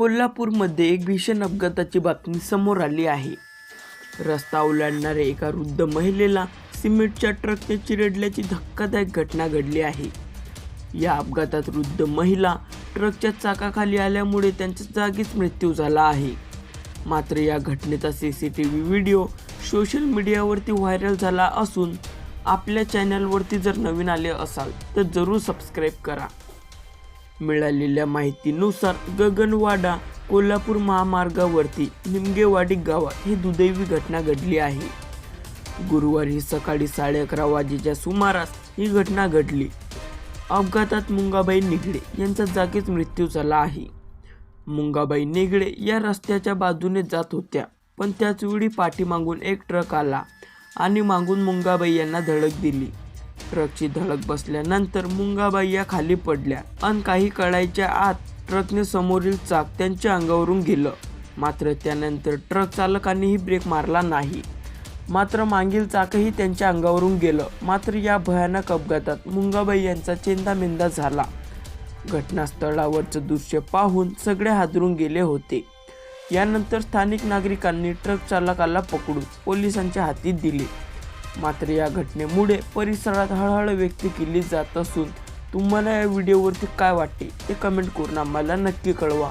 कोल्हापूरमध्ये एक भीषण अपघाताची बातमी समोर आली आहे. रस्ता ओलांडणाऱ्या एका वृद्ध महिलेला सिमेंटच्या ट्रकने चिरडल्याची धक्कादायक घटना घडली आहे. या अपघातात वृद्ध महिला ट्रकच्या चाकाखाली आल्यामुळे त्यांच्या जागीच मृत्यू झाला आहे. मात्र या घटनेचा C C T V video social मीडियावरती व्हायरल झाला असून आपल्या चॅनलवरती जर नवीन आले असाल तर जरूर सबस्क्राईब करा. मिळालेल्या माहितीनुसार गगनवाडा कोल्हापूर महामार्गावरती निमगेवाडी गावात ही दुदैवी घटना घडली आहे. गुरुवारी सकाळी साडे अकरा वाजेच्या सुमारास ही घटना घडली. अपघातात मुंगाबाई निगडे यांचा जागीच मृत्यू झाला आहे. मुंगाबाई निगडे या रस्त्याच्या बाजूने जात होत्या पण त्याच वेळी पाठीमागून एक ट्रक आला आणि मागून मुंगाबाई यांना धडक दिली. ट्रकची धडक बसल्यानंतर मुंगाबाई या खाली पडल्या. अन काही कळायच्या आत ट्रकने समोरील चाक त्यांच्या अंगावरून गेलं मात्र त्यानंतर ट्रक चालकानेही ब्रेक मारला नाही. मात्र मागील चाकही त्यांच्या अंगावरून गेलं. मात्र या भयानक अपघातात मुंगाबाई यांचा चेंदामेंदा झाला. घटनास्थळावरचं दृश्य पाहून सगळे हादरून गेले होते. यानंतर स्थानिक नागरिकांनी ट्रक चालकाला पकडून पोलिसांच्या हाती दिले. मात्र या घटनेमुळे परिसरात हळहळ व्यक्त केली जात असून तुम्हाला या व्हिडिओवरती काय वाटते ते कमेंट करून आम्हाला नक्की कळवा.